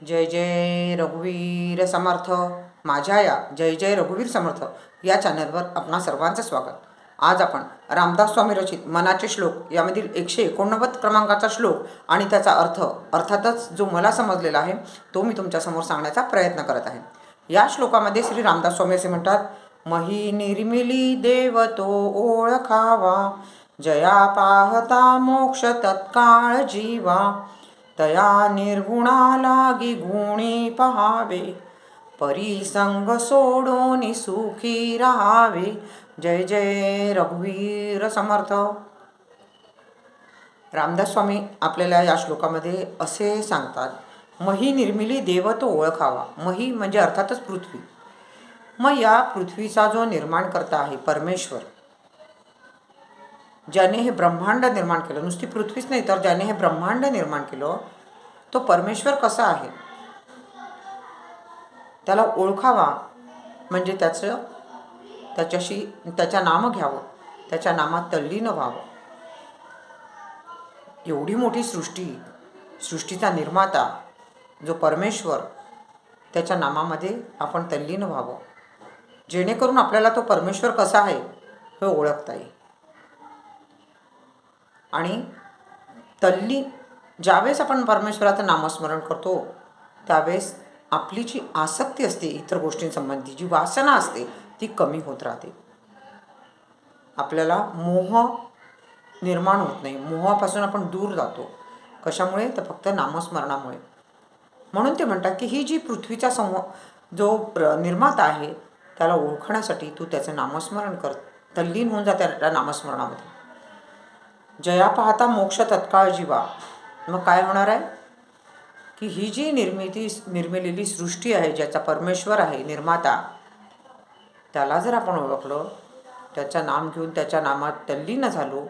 जय जय रघुवीर समर्थ. माझ्या या जय जय रघुवीर समर्थ या चॅनलवर आपणा सर्वांचं स्वागत. आज आपण रामदास स्वामी रचित मनाचे श्लोक यामधील एकशे एकोणनव्वद क्रमांकाचा श्लोक आणि त्याचा अर्थ अर्थातच जो मला समजलेला आहे तो मी तुमच्यासमोर सांगण्याचा प्रयत्न करत आहे. या श्लोकामध्ये श्री रामदास स्वामी असे म्हणतात मही निर्मिली देव तो ओळखावा जया पाहता मोक्ष तत्काळ जीवा तया निर्गुणाला गुणी पहावे परिसंग सोडून सुखी राहावे. जय जय रघुवीर समर्थ. रामदास स्वामी आपल्याला या श्लोकामध्ये असे सांगतात मही निर्मिली देव तो ओळखावा मही म्हणजे अर्थातच पृथ्वी. मग या पृथ्वीचा जो निर्माण करता आहे परमेश्वर ज्याने हे ब्रह्मांड निर्माण केलं नुसती पृथ्वीच नाही तर ज्याने हे ब्रह्मांड निर्माण केलं तो परमेश्वर कसा आहे? त्याला ओळखावा. म्हणजे त्याचं त्याच्याशी त्याच्या नाम घ्यावं. त्याच्या नामात तल्लीन व्हावं. एवढी मोठी सृष्टी सृष्टीचा निर्माता जो परमेश्वर त्याच्या नामामध्ये आपण तल्लीन व्हावं. जेणेकरून आपल्याला तो परमेश्वर कसा आहे हे ओळखता येईल. आणि तल्ली ज्यावेळेस आपण परमेश्वराचं नामस्मरण करतो त्यावेळेस आपली जी आसक्ती असते इतर गोष्टींसंबंधी जी वासना असते ती कमी होत राहते. आपल्याला मोह निर्माण होत नाही. मोहापासून आपण दूर जातो. कशामुळे? तर फक्त नामस्मरणामुळे. म्हणून ते म्हणतात की ही जी पृथ्वीचा समूह जो प्र निर्माता आहे त्याला ओळखण्यासाठी तू त्याचं नामस्मरण कर. तल्लीन होऊन जाते त्या नामस्मरणामध्ये. जया पाहता मोक्ष तत्काळ जीवा. मग काय होणार आहे? की ही जी निर्मिती निर्मिलेली सृष्टी आहे ज्याचा परमेश्वर आहे निर्माता त्याला जर आपण ओळखलं त्याचं नाम घेऊन त्याच्या नामात तल्लीन झालो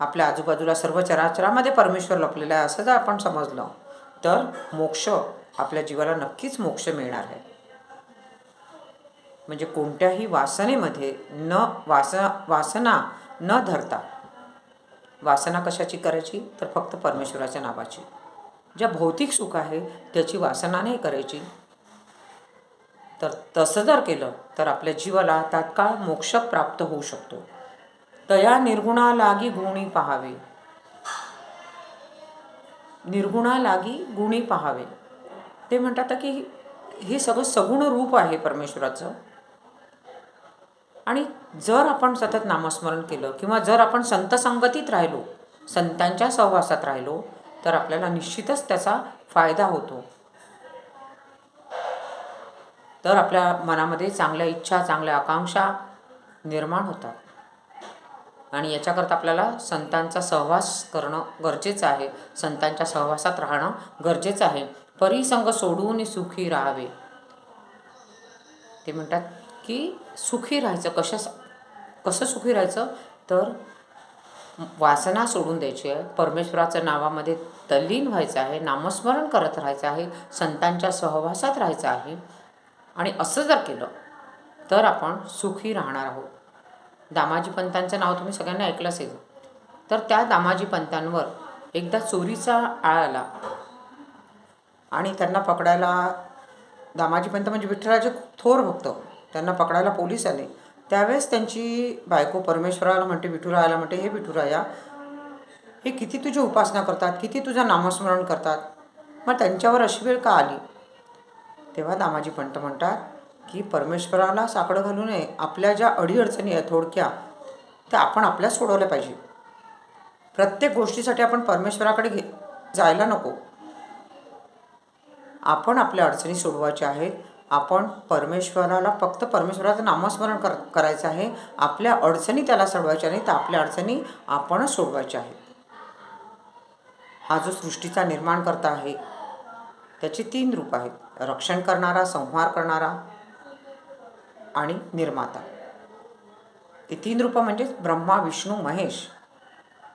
आपल्या आजूबाजूला सर्व चराचरामध्ये परमेश्वर लपलेला आहे असं जर आपण समजलं तर मोक्ष आपल्या जीवाला नक्कीच मोक्ष मिळणार आहे. म्हणजे कोणत्याही वासनेमध्ये न वास वासना न धरता वासना कशाची करायची? तर फक्त परमेश्वराच्या नावाची. ज्या भौतिक सुख आहे त्याची वासना नाही करायची. तर तसं जर केलं तर आपल्या जीवाला तात्काळ मोक्ष प्राप्त होऊ शकतो. तया निर्गुणा लागी गुणी पहावे. निर्गुणा लागी गुणी पहावे. ते म्हणतात की हे सगळं सगुण रूप आहे परमेश्वराचं. आणि जर आपण सतत नामस्मरण केलं किंवा जर आपण संत संगतीत राहिलो संतांच्या सहवासात राहिलो तर आपल्याला निश्चितच त्याचा फायदा होतो. तर आपल्या मनामध्ये चांगल्या इच्छा चांगल्या आकांक्षा निर्माण होतात. आणि याच्याकरता आपल्याला संतांचा सहवास करणं गरजेचं आहे. संतांच्या सहवासात राहणं गरजेचं आहे. परिसंग सोडून सुखी राहावे. ते म्हणतात की सुखी राहायचं. कशा कसं सुखी राहायचं? तर वासना सोडून द्यायची आहे. परमेश्वराच्या नावामध्ये तल्लीन व्हायचं आहे. नामस्मरण करत राहायचं आहे. संतांच्या सहवासात राहायचं आहे. आणि असं जर केलं तर आपण सुखी राहणार आहोत. दामाजी पंतांचं नाव तुम्ही सगळ्यांना ऐकलं असेल. तर त्या दामाजी पंतांवर एकदा चोरीचा आळ आला. आणि त्यांना पकडायला दामाजी पंत म्हणजे विठ्ठलाचे थोर भक्त. त्यांना पकडायला पोलीस आले. त्यावेळेस त्यांची बायको परमेश्वराला म्हणते विठुरायाला म्हणते हे विठुराया हे किती तुझी उपासना करतात? किती तुझं नामस्मरण करतात? मग त्यांच्यावर अशी वेळ का आली? तेव्हा दामाजी पंत म्हणतात की परमेश्वराला साकडं घालू नये. आपल्या ज्या अडीअडचणी आहेत थोडक्या त्या आपण आपल्याच सोडवल्या पाहिजे. प्रत्येक गोष्टीसाठी आपण परमेश्वराकडे घे जायला नको. आपण आपल्या अडचणी सोडवायच्या आहेत. आपण परमेश्वराला फक्त परमेश्वराचं नामस्मरण कर करायचं आहे. आपल्या अडचणी त्याला सोडवायच्या नाही तर आपल्या अडचणी आपणच सोडवायच्या आहेत. हा जो सृष्टीचा निर्माण करता आहे त्याची तीन रूप आहेत. रक्षण करणारा संहार करणारा आणि निर्माता. ते तीन रूपं म्हणजेच ब्रह्मा विष्णू महेश.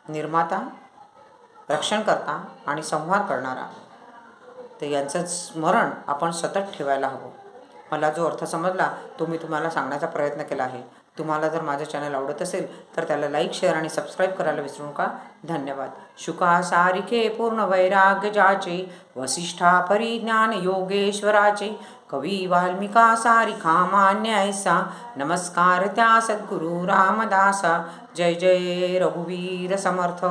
निर्माता रक्षण करता आणि संहार करणारा. तर यांचं स्मरण आपण सतत ठेवायला हवं. मला जो अर्थ समजला तो मी तुम्हाला सांगण्याचा प्रयत्न केला आहे. तुम्हाला जर माझं चॅनल आवडत असेल तर त्याला लाईक शेअर आणि सबस्क्राईब करायला विसरू नका धन्यवाद. शुका सारिखे पूर्ण वैराग्य जाचे वसिष्ठा परिज्ञान योगेश्वराचे कवी वाल्मिका सारिखा मान्य ऐसा नमस्कार त्या सद्गुरु रामदासा जय जय रघुवीर समर्थ.